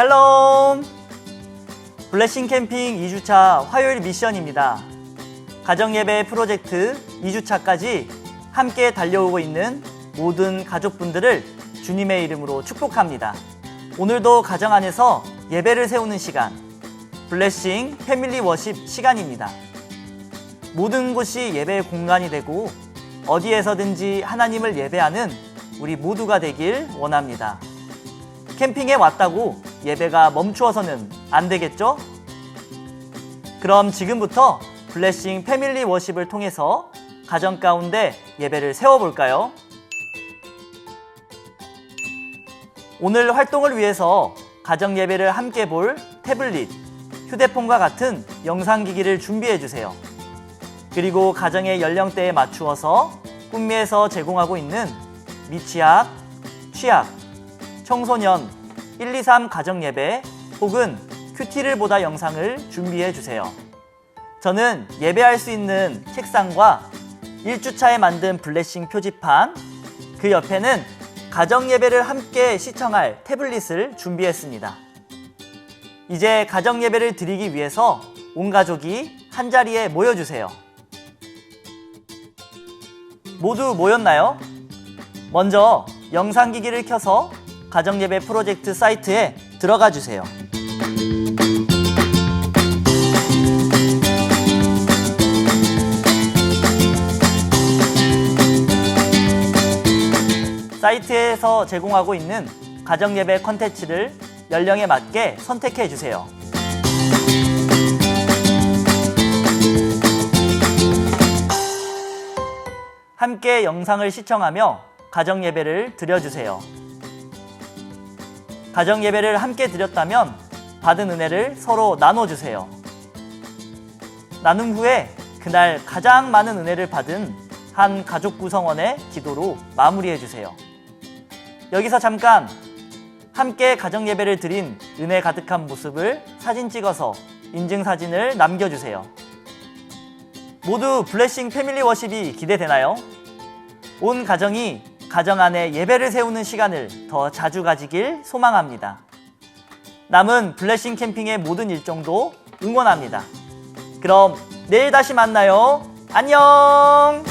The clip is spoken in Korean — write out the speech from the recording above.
샬롬! 블레싱 캠핑 2주차 화요일 미션입니다. 가정예배 프로젝트 2주차까지 함께 달려오고 있는 모든 가족분들을 주님의 이름으로 축복합니다. 오늘도 가정 안에서 예배를 세우는 시간, 블레싱 패밀리 워십 시간입니다. 모든 곳이 예배의 공간이 되고 어디에서든지 하나님을 예배하는 우리 모두가 되길 원합니다. 캠핑에 왔다고 예배가 멈추어서는 안 되겠죠? 그럼 지금부터 블레싱 패밀리 워십을 통해서 가정 가운데 예배를 세워볼까요? 오늘 활동을 위해서 가정 예배를 함께 볼 태블릿, 휴대폰과 같은 영상기기를 준비해 주세요. 그리고 가정의 연령대에 맞추어서 꿈미에서 제공하고 있는 미취학, 취학, 청소년 1, 2, 3 가정 예배 혹은 큐티를 보다 영상을 준비해 주세요. 저는 예배할 수 있는 책상과 1주차에 만든 블레싱 표지판, 그 옆에는 가정 예배를 함께 시청할 태블릿을 준비했습니다. 이제 가정 예배를 드리기 위해서 온 가족이 한 자리에 모여 주세요. 모두 모였나요? 먼저 영상기기를 켜서 가정예배 프로젝트 사이트에 들어가 주세요. 사이트에서 제공하고 있는 가정예배 컨텐츠를 연령에 맞게 선택해 주세요. 함께 영상을 시청하며 가정 예배를 드려주세요. 가정 예배를 함께 드렸다면 받은 은혜를 서로 나눠주세요. 나눔 후에 그날 가장 많은 은혜를 받은 한 가족 구성원의 기도로 마무리해 주세요. 여기서 잠깐 함께 가정 예배를 드린 은혜 가득한 모습을 사진 찍어서 인증 사진을 남겨주세요. 모두 블레싱 패밀리 워십이 기대되나요? 온 가정이 가정 안에 예배를 세우는 시간을 더 자주 가지길 소망합니다. 남은 블레싱 캠핑의 모든 일정도 응원합니다. 그럼 내일 다시 만나요. 안녕!